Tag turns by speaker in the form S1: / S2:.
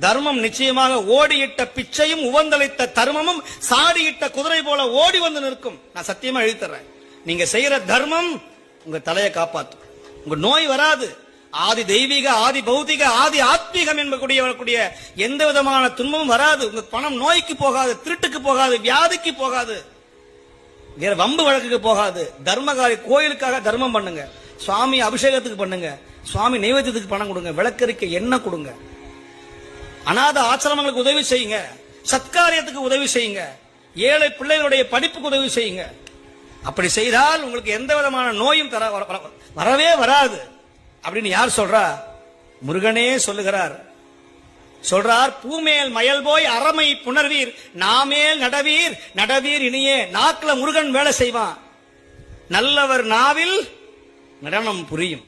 S1: தர்மம் நிச்சயமாக ஓடியிட்ட பிச்சையும் உவந்தளித்த தர்மமும் சாடியிட்ட குதிரை போல ஓடி வந்து நிற்கும். நான் சத்தியமா எழுதித்தர்றேன். நீங்க செய்யற தர்மம் உங்க தலையை காப்பாற்றும். உங்க நோய் வராது. ஆதி தெய்வீக ஆதி பௌதிக ஆதி ஆத்மீகம் என்பக்கூடிய வரக்கூடிய எந்த விதமான துன்பமும் வராது. உங்க பணம் நோய்க்கு போகாது திருட்டுக்கு போகாது வியாதிக்கு போகாது. வேற வம்பு வழக்குக்கு போகாது. தர்மகாரி கோயிலுக்காக தர்மம் பண்ணுங்க. சுவாமி அபிஷேகத்துக்கு பண்ணுங்க. சுவாமி நைவேத்தியத்துக்கு பணம் கொடுங்க. விளக்கறிக்கை எண்ணெய் கொடுங்க. அநாத ஆசிரமங்களுக்கு உதவி செய்யுங்க. சத்காரியத்துக்கு உதவி செய்யுங்க. ஏழை பிள்ளைகளுடைய படிப்புக்கு உதவி செய்யுங்க. அப்படி செய்தால் உங்களுக்கு எந்த விதமான நோயும் தர வர- வர- வரவே வராது. அப்படின்னு யார் சொல்றா? முருகனே சொல்லுகிறார். சொல்றார் பூமேல் மயல் போய் அறமை புணர்வீர். நாமேல் நடவீர். நடவீர் இனியே. நாக்கில் முருகன் வேலை செய்வான். நல்லவர் நாவில் நடனம் புரியும்.